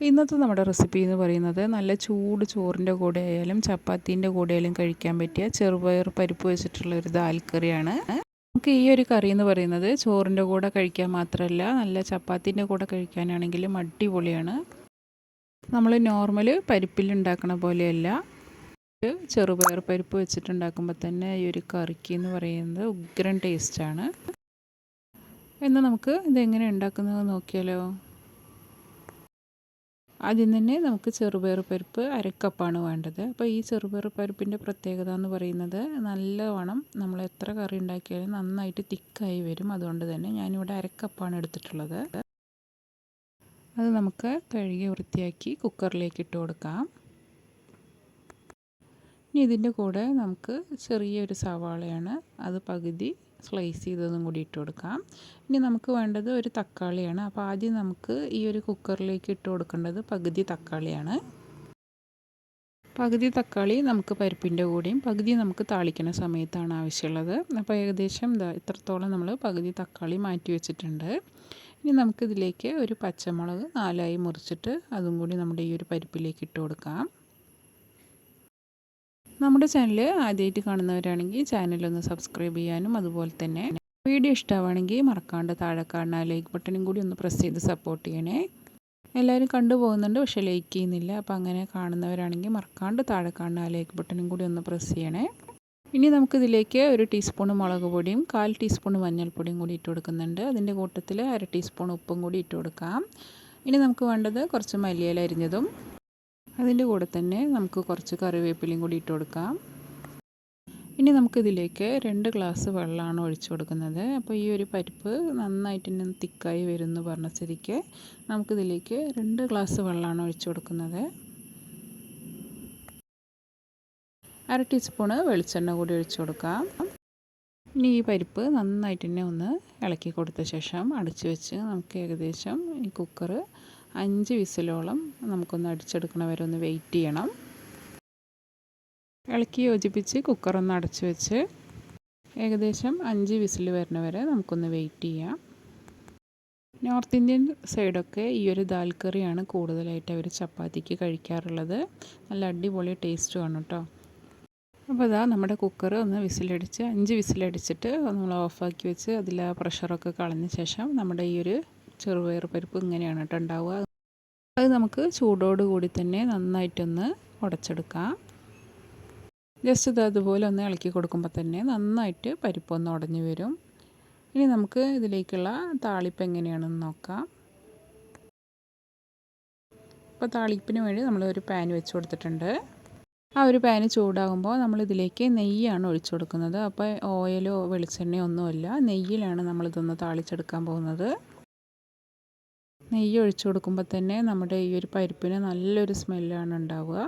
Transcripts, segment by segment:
ഇന്നത്തെ നമ്മുടെ റെസിപ്പി എന്ന് പറയുന്നത് നല്ല ചൂട് ചോറിന്റെ കൂടെ ആയാലും ചപ്പാത്തീന്റെ കൂടെ ആയാലും കഴിക്കാൻ പറ്റിയ ചെറുപയർ പരിപ്പ് വെച്ചിട്ടുള്ള ഒരു ദാൽ കറിയാണ്. നമുക്ക് ഈ ഒരു കറി എന്ന് പറയുന്നത് ചോറിന്റെ കൂടെ കഴിക്കാൻ മാത്രമല്ല നല്ല ചപ്പാത്തീന്റെ കൂടെ കഴിക്കാനാണെങ്കിലും അടിപൊളിയാണ്. നമ്മൾ നോർമൽ പരിപ്പിൽ ഉണ്ടാക്കണ പോലെയല്ല ചെറുപയർ പരിപ്പ് വെച്ചിട്ടുണ്ടാക്കുമ്പോൾ തന്നെ ഈ ഒരു കറിക്ക് എന്ന് പറയുന്നത് ഉഗ്രൻ ടേസ്റ്റാണ് എന്നാൽ നമുക്ക് ഇതെങ്ങനെ ഉണ്ടാക്കുന്നത് നോക്കിയാലോ? ആദ്യം തന്നെ നമുക്ക് ചെറുപയർ പരിപ്പ് അരക്കപ്പാണ് വേണ്ടത്. അപ്പോൾ ഈ ചെറുപയർ പരിപ്പിന്റെ പ്രത്യേകത എന്ന് പറയുന്നത് നല്ലവണ്ണം നമ്മൾ എത്ര കറി ഉണ്ടാക്കിയാലും നന്നായിട്ട് തിക്കായി വരും. അതുകൊണ്ട് തന്നെ ഞാനിവിടെ അരക്കപ്പാണ് എടുത്തിട്ടുള്ളത്. അത് നമുക്ക് കഴുകി വൃത്തിയാക്കി കുക്കറിലേക്ക് ഇട്ട് കൊടുക്കാം. ഇനി ഇതിന്റെ കൂടെ നമുക്ക് ചെറിയൊരു സവാളയാണ് അത് പകുതി സ്ലൈസ് ചെയ്തതും കൂടി ഇട്ട് കൊടുക്കാം. ഇനി നമുക്ക് വേണ്ടത് ഒരു തക്കാളിയാണ്. അപ്പോൾ ആദ്യം നമുക്ക് ഈ ഒരു കുക്കറിലേക്ക് ഇട്ട് കൊടുക്കേണ്ടത് പകുതി തക്കാളിയാണ്. പകുതി തക്കാളി നമുക്ക് പരിപ്പിന്റെ കൂടെയും പകുതി നമുക്ക് താളിക്കുന്ന സമയത്താണ് ആവശ്യമുള്ളത്. അപ്പോൾ ഏകദേശം ഇത്രത്തോളം നമ്മൾ പകുതി തക്കാളി മാറ്റി വെച്ചിട്ടുണ്ട്. ഇനി നമുക്കിതിലേക്ക് ഒരു പച്ചമുളക് നാലായി മുറിച്ചിട്ട് അതും കൂടി നമ്മുടെ ഈ ഒരു പരിപ്പിലേക്ക് ഇട്ട് കൊടുക്കാം. നമ്മുടെ ചാനൽ ആദ്യമായിട്ട് കാണുന്നവരാണെങ്കിൽ ചാനലൊന്ന് സബ്സ്ക്രൈബ് ചെയ്യാനും അതുപോലെ തന്നെ വീഡിയോ ഇഷ്ടമാണെങ്കിൽ മറക്കാണ്ട് താഴെ കാണുന്ന ലൈക്ക് ബട്ടണും കൂടി ഒന്ന് പ്രസ് ചെയ്ത് സപ്പോർട്ട് ചെയ്യണേ. എല്ലാവരും കണ്ടുപോകുന്നുണ്ട് പക്ഷെ ലൈക്ക് ചെയ്യുന്നില്ല. അപ്പോൾ അങ്ങനെ കാണുന്നവരാണെങ്കിൽ മറക്കാണ്ട് താഴെ കാണുന്ന ലൈക്ക് ബട്ടണും കൂടി ഒന്ന് പ്രസ് ചെയ്യണേ. ഇനി നമുക്കിതിലേക്ക് ഒരു ടീസ്പൂൺ മുളക് പൊടിയും കാൽ ടീസ്പൂൺ മഞ്ഞൾപ്പൊടിയും കൂടി ഇട്ട് കൊടുക്കുന്നുണ്ട്. അതിന്റെ കൂട്ടത്തിൽ അര ടീസ്പൂൺ ഉപ്പും കൂടി ഇട്ട് കൊടുക്കാം. ഇനി നമുക്ക് വേണ്ടത് കുറച്ച് മല്ലിയില അരിഞ്ഞതും അതിന്റെ കൂടെ തന്നെ നമുക്ക് കുറച്ച് കറിവേപ്പിലയും കൂടി ഇട്ട് കൊടുക്കാം. ഇനി നമുക്കിതിലേക്ക് രണ്ട് ഗ്ലാസ് വെള്ളമാണ് ഒഴിച്ചു കൊടുക്കുന്നത്. അപ്പോൾ ഈ ഒരു പരിപ്പ് നന്നായിട്ട് തന്നെ തിക്കായി വരുമെന്ന് പറഞ്ഞ സ്ഥിതിക്ക് നമുക്കിതിലേക്ക് രണ്ട് ഗ്ലാസ് വെള്ളമാണ് ഒഴിച്ചു കൊടുക്കുന്നത്. അര ടീസ്പൂണ് വെളിച്ചെണ്ണ കൂടി ഒഴിച്ചു കൊടുക്കാം. ഇനി ഈ പരിപ്പ് നന്നായിട്ട് തന്നെ ഒന്ന് ഇളക്കി കൊടുത്ത ശേഷം അടച്ചു വെച്ച് നമുക്ക് ഏകദേശം ഈ കുക്കർ അഞ്ച് വിസിലോളം നമുക്കൊന്ന് അടിച്ചെടുക്കണ വരെ ഒന്ന് വെയിറ്റ് ചെയ്യണം. ഇളക്കി യോജിപ്പിച്ച് കുക്കറൊന്ന് അടച്ചു വെച്ച് ഏകദേശം അഞ്ച് വിസിൽ വരുന്ന വരെ നമുക്കൊന്ന് വെയിറ്റ് ചെയ്യാം. നോർത്ത് ഇന്ത്യൻ സൈഡൊക്കെ ഈ ഒരു ദാൽ കറിയാണ് കൂടുതലായിട്ട് അവർ ചപ്പാത്തിക്ക് കഴിക്കാറുള്ളത്. നല്ല അടിപൊളി ടേസ്റ്റുമാണ് കേട്ടോ അപ്പോൾ അതാ നമ്മുടെ കുക്കർ ഒന്ന് വിസിലടിച്ച് അഞ്ച് വിസിലടിച്ചിട്ട് നമ്മൾ ഓഫാക്കി വെച്ച് അതിൽ ആ പ്രഷറൊക്കെ കളഞ്ഞ ശേഷം നമ്മുടെ ഈ ഒരു ചെറുപയർ പരിപ്പ് ഇങ്ങനെയാണ് കേട്ടോ ഉണ്ടാവുക. അത് നമുക്ക് ചൂടോട് കൂടി തന്നെ നന്നായിട്ടൊന്ന് ഉടച്ചെടുക്കാം. ജസ്റ്റ് ഇത് അതുപോലെ ഒന്ന് ഇളക്കി കൊടുക്കുമ്പോൾ തന്നെ നന്നായിട്ട് പരിപ്പൊന്ന് ഉടഞ്ഞു വരും. ഇനി നമുക്ക് ഇതിലേക്കുള്ള താളിപ്പ് എങ്ങനെയാണെന്ന് നോക്കാം. ഇപ്പോൾ താളിപ്പിന് വേണ്ടി നമ്മൾ ഒരു പാൻ വെച്ച് കൊടുത്തിട്ടുണ്ട്. ആ ഒരു പാന് ചൂടാകുമ്പോൾ നമ്മൾ ഇതിലേക്ക് നെയ്യാണ് ഒഴിച്ചു കൊടുക്കുന്നത്. അപ്പോൾ ഓയിലോ വെളിച്ചെണ്ണയോ ഒന്നുമല്ല നെയ്യിലാണ് നമ്മളിതൊന്ന് താളിച്ചെടുക്കാൻ പോകുന്നത്. നെയ്യ് ഒഴിച്ചു കൊടുക്കുമ്പോൾ തന്നെ നമ്മുടെ ഈ ഒരു പരിപ്പിന് നല്ലൊരു സ്മെല്ലാണ് ഉണ്ടാവുക.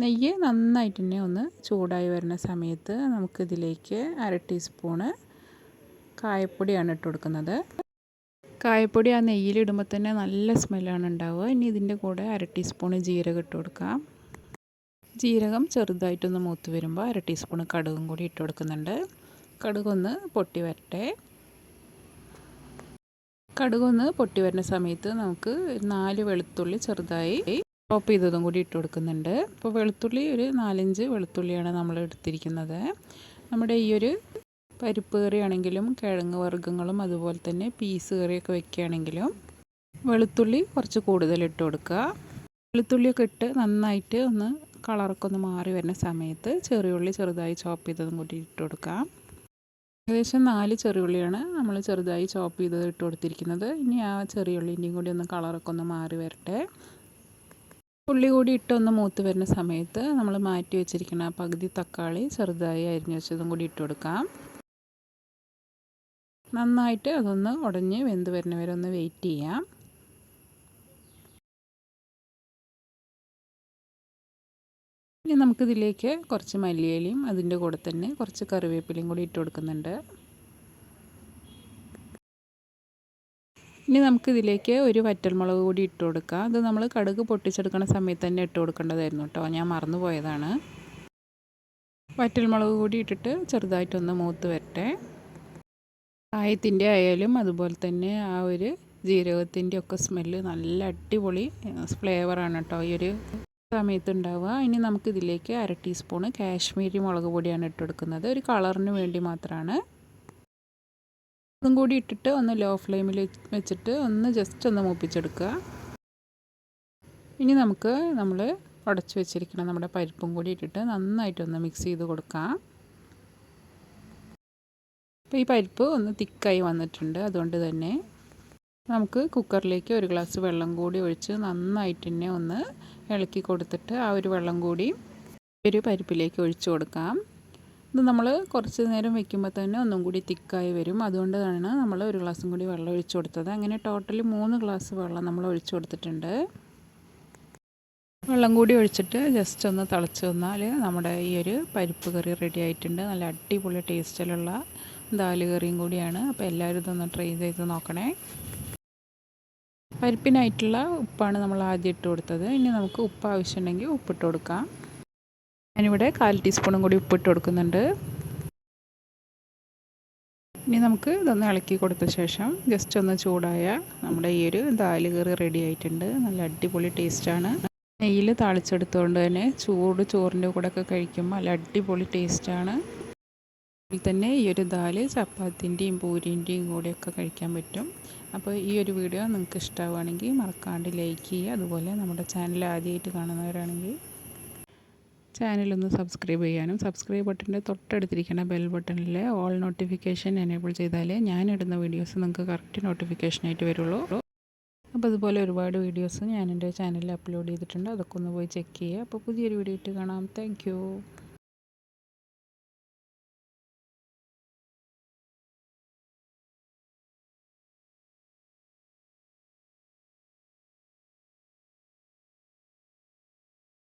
നെയ്യ് നന്നായിട്ട് തന്നെ ഒന്ന് ചൂടായി വരുന്ന സമയത്ത് നമുക്കിതിലേക്ക് അര ടീസ്പൂണ് കായപ്പൊടിയാണ് ഇട്ട് കൊടുക്കുന്നത്. കായപ്പൊടി ആ നെയ്യിലിടുമ്പോൾ തന്നെ നല്ല സ്മെല്ലാണ് ഉണ്ടാവുക. ഇനി ഇതിന്റെ കൂടെ അര ടീസ്പൂണ് ജീരകം ഇട്ട് കൊടുക്കാം. ജീരകം ചെറുതായിട്ടൊന്ന് മൂത്ത് വരുമ്പോൾ അര ടീസ്പൂണ് കടുകും കൂടി ഇട്ട് കൊടുക്കുന്നുണ്ട്. കടുകൊന്ന് പൊട്ടി വരട്ടെ. കടുകൊന്ന് പൊട്ടി വരുന്ന സമയത്ത് നമുക്ക് നാല് വെളുത്തുള്ളി ചെറുതായി ചോപ്പ് ചെയ്തതും കൂടി ഇട്ട് കൊടുക്കുന്നുണ്ട്. അപ്പോൾ വെളുത്തുള്ളി ഒരു നാലഞ്ച് വെളുത്തുള്ളിയാണ് നമ്മൾ എടുത്തിരിക്കുന്നത്. നമ്മുടെ ഈ ഒരു പരിപ്പ് കറിയാണെങ്കിലും കിഴങ്ങ് വർഗങ്ങളും അതുപോലെ തന്നെ പീസ് കറിയൊക്കെ വെക്കുകയാണെങ്കിലും വെളുത്തുള്ളി കുറച്ച് കൂടുതൽ ഇട്ട് കൊടുക്കുക. വെളുത്തുള്ളിയൊക്കെ ഇട്ട് നന്നായിട്ട് ഒന്ന് കളറൊക്കെ ഒന്ന് മാറി വരുന്ന സമയത്ത് ചെറിയുള്ളി ചെറുതായി ചോപ്പ് ചെയ്തതും കൂടി ഇട്ട് കൊടുക്കാം. ഏകദേശം നാല് ചെറിയുള്ളിയാണ് നമ്മൾ ചെറുതായി ചോപ്പ് ചെയ്ത് ഇട്ട് കൊടുത്തിരിക്കുന്നത്. ഇനി ആ ചെറിയുള്ളിന്റെയും കൂടി ഒന്ന് കളറൊക്കെ ഒന്ന് മാറി വരട്ടെ. ഉള്ളി കൂടി ഇട്ടൊന്ന് മൂത്ത് വരുന്ന സമയത്ത് നമ്മൾ മാറ്റി വെച്ചിരിക്കുന്ന പകുതി തക്കാളി ചെറുതായി അരിഞ്ഞു വെച്ചതും കൂടി ഇട്ട് കൊടുക്കാം. നന്നായിട്ട് അതൊന്ന് ഉടഞ്ഞ് വെന്ത് വരുന്നവരെ ഒന്ന് വെയിറ്റ് ചെയ്യാം. ഇനി നമുക്കിതിലേക്ക് കുറച്ച് മല്ലിയിലയും അതിന്റെ കൂടെ തന്നെ കുറച്ച് കറിവേപ്പിലയും കൂടി ഇട്ട് കൊടുക്കുന്നുണ്ട്. ഇനി നമുക്കിതിലേക്ക് ഒരു വറ്റൽമുളക് കൂടി ഇട്ട് കൊടുക്കാം. അത് നമ്മൾ കടുക് പൊട്ടിച്ചെടുക്കുന്ന സമയത്ത് തന്നെ ഇട്ട് കൊടുക്കേണ്ടതായിരുന്നു കേട്ടോ. ഞാൻ മറന്നു പോയതാണ്. വറ്റൽമുളക് കൂടി ഇട്ടിട്ട് ചെറുതായിട്ടൊന്ന് മൂത്ത് വരട്ടെ. കായത്തിന്റെ ആയാലും അതുപോലെ തന്നെ ആ ഒരു ജീരകത്തിന്റെ ഒക്കെ സ്മെല്ല് നല്ല അടിപൊളി ഫ്ലേവറാണ് കേട്ടോ ഈ ഒരു സമയത്ത് ഉണ്ടാവുക ഇനി നമുക്ക് ഇതിലേക്ക് അര ടീസ്പൂണ് കാശ്മീരി മുളക് പൊടിയാണ് ഇട്ടെടുക്കുന്നത്. ഒരു കളറിന് വേണ്ടി മാത്രമാണ് ഇതും കൂടി ഇട്ടിട്ട് ഒന്ന് ലോ ഫ്ലെയിമിൽ വെച്ചിട്ട് ഒന്ന് ജസ്റ്റ് ഒന്ന് മൂപ്പിച്ചെടുക്കുക. ഇനി നമുക്ക് നമ്മൾ ഉടച്ചു വെച്ചിരിക്കണം നമ്മുടെ പരിപ്പും കൂടി ഇട്ടിട്ട് നന്നായിട്ടൊന്ന് മിക്സ് ചെയ്ത് കൊടുക്കാം. അപ്പോൾ ഈ പരിപ്പ് ഒന്ന് തിക്കായി വന്നിട്ടുണ്ട്. അതുകൊണ്ട് തന്നെ നമുക്ക് കുക്കറിലേക്ക് ഒരു ഗ്ലാസ് വെള്ളം കൂടി ഒഴിച്ച് നന്നായിട്ട് തന്നെ ഒന്ന് ഇളക്കി കൊടുത്തിട്ട് ആ ഒരു വെള്ളം കൂടി ഒരു പരിപ്പിലേക്ക് ഒഴിച്ചു കൊടുക്കാം. ഇത് നമ്മൾ കുറച്ച് നേരം വെക്കുമ്പോൾ തന്നെ ഒന്നും കൂടി തിക്കായി വരും. അതുകൊണ്ടാണ് നമ്മൾ ഒരു ഗ്ലാസ്സും കൂടി വെള്ളം ഒഴിച്ചു കൊടുത്തത്. അങ്ങനെ ടോട്ടലി മൂന്ന് ഗ്ലാസ് വെള്ളം നമ്മൾ ഒഴിച്ചു കൊടുത്തിട്ടുണ്ട്. വെള്ളം കൂടി ഒഴിച്ചിട്ട് ജസ്റ്റ് ഒന്ന് തിളച്ച് വന്നാൽ നമ്മുടെ ഈ ഒരു പരിപ്പ് കറി റെഡി ആയിട്ടുണ്ട്. നല്ല അടിപൊളി ടേസ്റ്റിലുള്ള ദാൽ കറിയും കൂടിയാണ്. അപ്പോൾ എല്ലാവരും ഇതൊന്ന് ട്രൈ ചെയ്ത് നോക്കണേ. പരിപ്പിനായിട്ടുള്ള ഉപ്പാണ് നമ്മൾ ആദ്യം ഇട്ട് കൊടുത്തത്. ഇനി നമുക്ക് ഉപ്പ് ആവശ്യമുണ്ടെങ്കിൽ ഉപ്പിട്ട് കൊടുക്കാം. ഞാനിവിടെ കാൽ ടീസ്പൂണും കൂടി ഉപ്പിട്ട് കൊടുക്കുന്നുണ്ട്. ഇനി നമുക്ക് ഇതൊന്ന് ഇളക്കി കൊടുത്ത ശേഷം ജസ്റ്റ് ഒന്ന് ചൂടായ നമ്മുടെ ഈ ഒരു ദാൽ കറി റെഡി ആയിട്ടുണ്ട്. നല്ല അടിപൊളി ടേസ്റ്റാണ് നെയ്യിൽ താളിച്ചെടുത്തുകൊണ്ട് തന്നെ ചൂട് ചോറിന്റെ കൂടെ ഒക്കെ കഴിക്കുമ്പോൾ നല്ല അടിപൊളി ടേസ്റ്റാണ് അതിൽ തന്നെ ഈ ഒരു ദാൽ ചപ്പാത്തിന്റെയും പൂരിന്റെയും കൂടെയൊക്കെ കഴിക്കാൻ പറ്റും. അപ്പോൾ ഈ ഒരു വീഡിയോ നിങ്ങൾക്ക് ഇഷ്ടമാവുകയാണെങ്കിൽ മറക്കാണ്ട് ലൈക്ക് ചെയ്യുക. അതുപോലെ നമ്മുടെ ചാനൽ ആദ്യമായിട്ട് കാണുന്നവരാണെങ്കിൽ ചാനലൊന്ന് സബ്സ്ക്രൈബ് ചെയ്യാനും സബ്സ്ക്രൈബ് ബട്ടന്റെ തൊട്ടടുത്തിരിക്കുന്ന ബെൽ ബട്ടണിലെ ഓൾ നോട്ടിഫിക്കേഷൻ എനേബിൾ ചെയ്താലേ ഞാനിടുന്ന വീഡിയോസ് നിങ്ങൾക്ക് കറക്റ്റ് നോട്ടിഫിക്കേഷനായിട്ട് വരുള്ളൂ. അപ്പോൾ അതുപോലെ ഒരുപാട് വീഡിയോസ് ഞാൻ എന്റെ ചാനലിൽ അപ്ലോഡ് ചെയ്തിട്ടുണ്ട്. അതൊക്കെ ഒന്ന് പോയി ചെക്ക് ചെയ്യുക. അപ്പോൾ പുതിയൊരു വീഡിയോ ഇട്ട് കാണാം. താങ്ക്